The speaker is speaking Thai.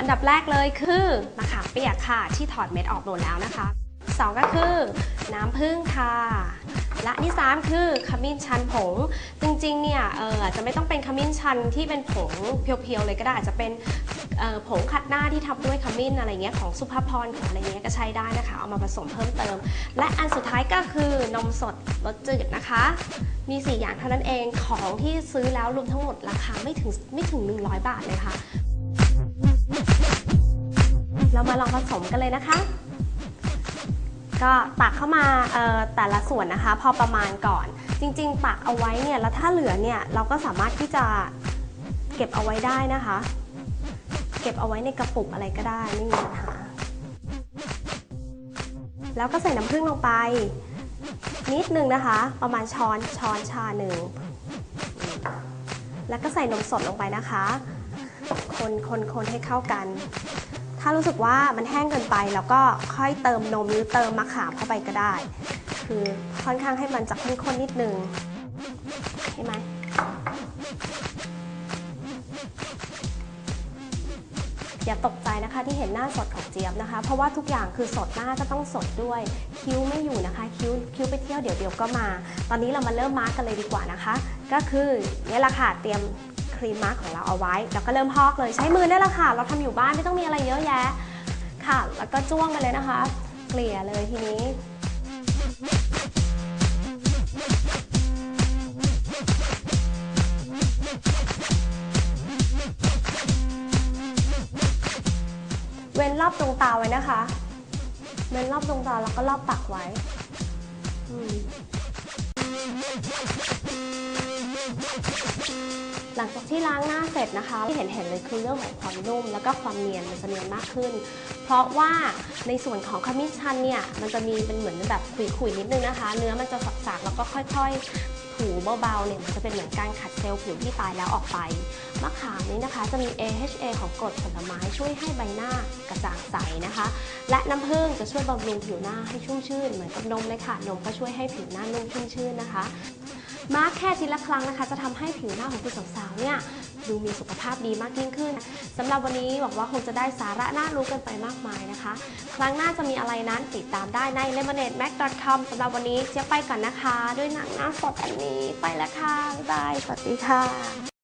อันดับแรกเลยคือมะขามเปียกค่ะ ที่ถอดเม็ดออกหมดแล้วนะคะสองก็คือ น้ำผึ้งค่ะและที่สามคือขมิ้นชันผง จริงๆเนี่ยเอออาจจะไม่ต้องเป็นขมิ้นชันที่เป็นผงเพียวๆเลยก็ได้อาจจะเป็นผงขัดหน้าที่ทำด้วยขมิ้นอะไรเงี้ยของสุภาพรของอะไรเงี้ยก็ใช้ได้นะคะ เอามาผสมเพิ่มเติม และอันสุดท้ายก็คือนมสดรสจืดนะคะ มี 4 อย่างเท่านั้นเองของที่ซื้อแล้วรวมทั้งหมดราคาไม่ถึงไม่ถึง 100 บาทเลยค่ะ เรามาลองผสมกันเลยนะคะ ก็ตักเข้ามาแต่ละส่วนนะคะ พอประมาณก่อน จริง ๆ ตักเอาไว้เนี่ยแล้วถ้าเหลือเนี่ยเราก็สามารถที่จะเก็บเอาไว้ได้นะคะ เก็บเอาไว้ในกระปุกอะไรก็ได้ไม่มีปัญหาแล้วก็ใส่น้ำผึ้งลงไป นิดนึงนะคะ ประมาณช้อนช้อนชาหนึ่งแล้วก็ใส่นมสดลงไปนะคะ คนคนคนให้เข้ากัน ถ้ารู้สึกว่ามันแห้งเกินไปแล้วก็ค่อยเติมนมหรือเติมมะขามเข้าไปก็ได้ คือค่อนข้างให้มันจะข้นๆนิดนึงใช่ไหมอย่าตกใจนะคะที่เห็นหน้าสดของเจี๊ยบนะคะ เพราะว่าทุกอย่างคือสดหน้าก็ต้องสดด้วย คิ้วไม่อยู่นะคะคิ้วคิ้วไปเที่ยวเดี๋ยวเดี๋ยวก็มา ตอนนี้เรามาเริ่มมาร์กกันเลยดีกว่านะคะ ก็คือนี่แหละค่ะเตรียม รีมมาร์กของเราเอาไว้ แล้วก็เริ่มพอกเลยใช้มือได้และค่ะ เราทำอยู่บ้านไม่ต้องมีอะไรเยอะแยะค่ะ แล้วก็จ้วงกันเลยนะคะ เกลี่ยเลยทีนี้เว้นรอบดวงตาไว้นะคะ เว้นรอบดวงตาแล้วก็รอบปากไว้ อืม หลังจากที่ล้างหน้าเสร็จนะคะ ที่เห็นเห็นเลยคือเรื่องของความนุ่ม แล้วก็ความเนียนมันจะเนียนมากขึ้น เพราะว่าในส่วนของขมิ้นชันเนี่ยมันจะมีเป็นเหมือนแบบขุยๆนิดนึงนะคะ เนื้อมันจะสักๆแล้วก็ค่อยๆถูเบาๆเนี่ยมันจะเป็นเหมือนการขัดเซลล์ผิวที่ตายแล้วออกไปมะขามนี้นะคะจะมี AHA ของกรดผลไม้ช่วยให้ใบหน้ากระจ่างใสนะคะ และน้ำผึ้งจะช่วยบำรุงผิวหน้าให้ชุ่มชื่นเหมือนกับนมเลยค่ะนมก็ช่วยให้ผิวหน้านุ่มชุ่มชื่นนะคะ มากแค่ทีละครั้งนะคะ จะทำให้ผิวหน้าของคุณสาวๆเนี่ยดูมีสุขภาพดีมากยิ่งขึ้นสำหรับวันนี้หวังว่าคงจะได้สาระน่ารู้กันไปมากมายนะคะ ครั้งหน้าจะมีอะไรนั้นติดตามได้ใน lemonademac.com สำหรับวันนี้เจ๊ยบไปก่อนนะคะ ด้วยหนังหน้าสดอันนี้ไปแล้วค่ะบ๊ายบายสวัสดีค่ะ